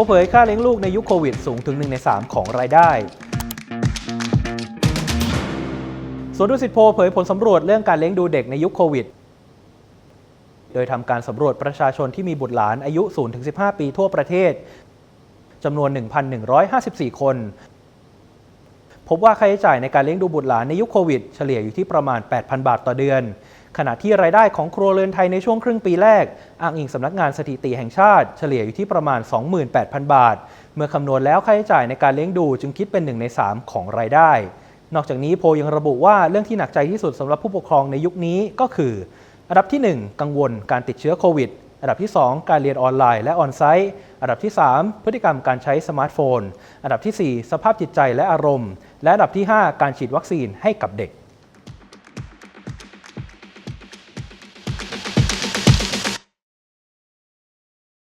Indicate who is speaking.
Speaker 1: ลเผยค่าเลี้ยงลูกในยุคโควิดสูงถึง 1 ใน 3 ของรายได้สวนดุสิตโพเผยผลสำรวจเรื่องการเลี้ยงดูเด็กในยุคโควิด โดยทำการสำรวจประชาชนที่มีบุตรหลานอายุ 0-15 ปีทั่วประเทศจำนวน 1,154 คน พบว่าค่าใช้จ่ายในการเลี้ยงดูบุตรหลานในยุคโควิด เฉลี่ยอยู่ที่ประมาณ 8,000 บาทต่อเดือน ขณะที่รายได้ของครัวเรือนไทยในช่วงครึ่งปีแรก อ้างอิงสำนักงานสถิติแห่งชาติ เฉลี่ยอยู่ที่ประมาณ 28,000 บาท เมื่อคำนวณแล้วค่าใช้จ่ายในการเลี้ยงดูจึงคิดเป็น1ใน 3 ของรายได้ นอกจากนี้โพลยังระบุว่าเรื่องที่หนักใจที่สุดสำหรับผู้ปกครองในยุคนี้ก็คือ อันดับที่ 1 กังวลการติดเชื้อโควิดอันดับที่ 2 การเรียนออนไลน์และออนไซต์ อันดับที่ 3 พฤติกรรมการใช้สมาร์ทโฟน อันดับที่ 4 สภาพจิตใจและอารมณ์ และอันดับที่ 5 การฉีดวัคซีนให้กับเด็ก